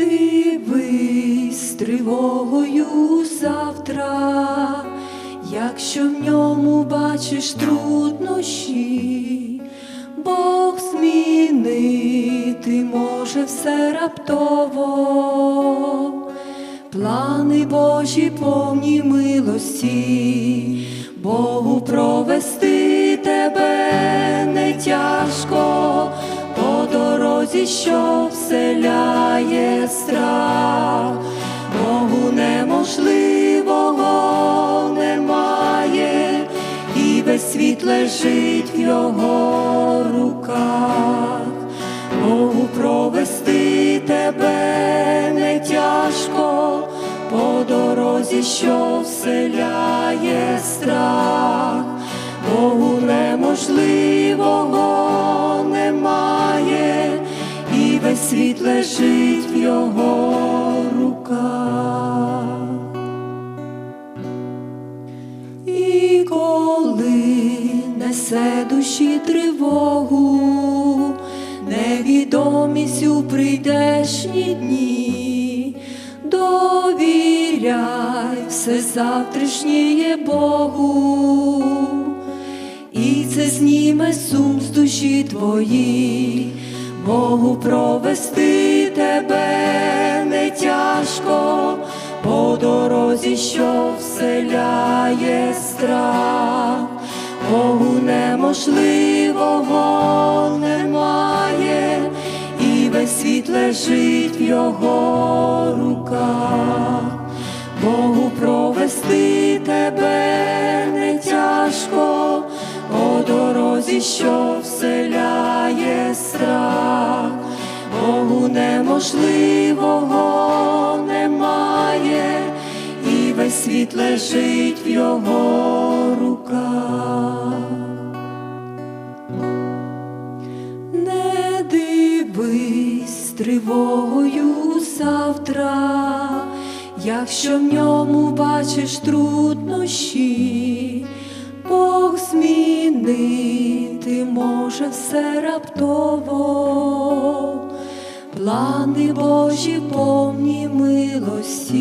дивись з тривогою завтра, якщо в ньому бачиш труднощі, Бог змінити може все раптово, плани Божі повні милості, Богу провести тебе не тяжко дорозі, що вселяє страх, Богу неможливого немає, і весь світ лежить в його руках, Богу провести тебе не тяжко по дорозі, що вселяє світ лежить в його руках. І коли несе душі тривогу, невідомість у прийдешні дні, довіряй все завтрашнє Богу, і це зніме сум з душі твої, Богу провести тебе не тяжко по дорозі, що вселяє страх, Богу неможливого немає, і весь світ лежить в його руках, Богу провести тебе не тяжко по дорозі, що вселяє страх, неможливого немає, і весь світ лежить в його руках. Не дивись тривогою завтра, якщо в ньому бачиш труднощі, Бог змінити може все раптово, плани Божі повні милості.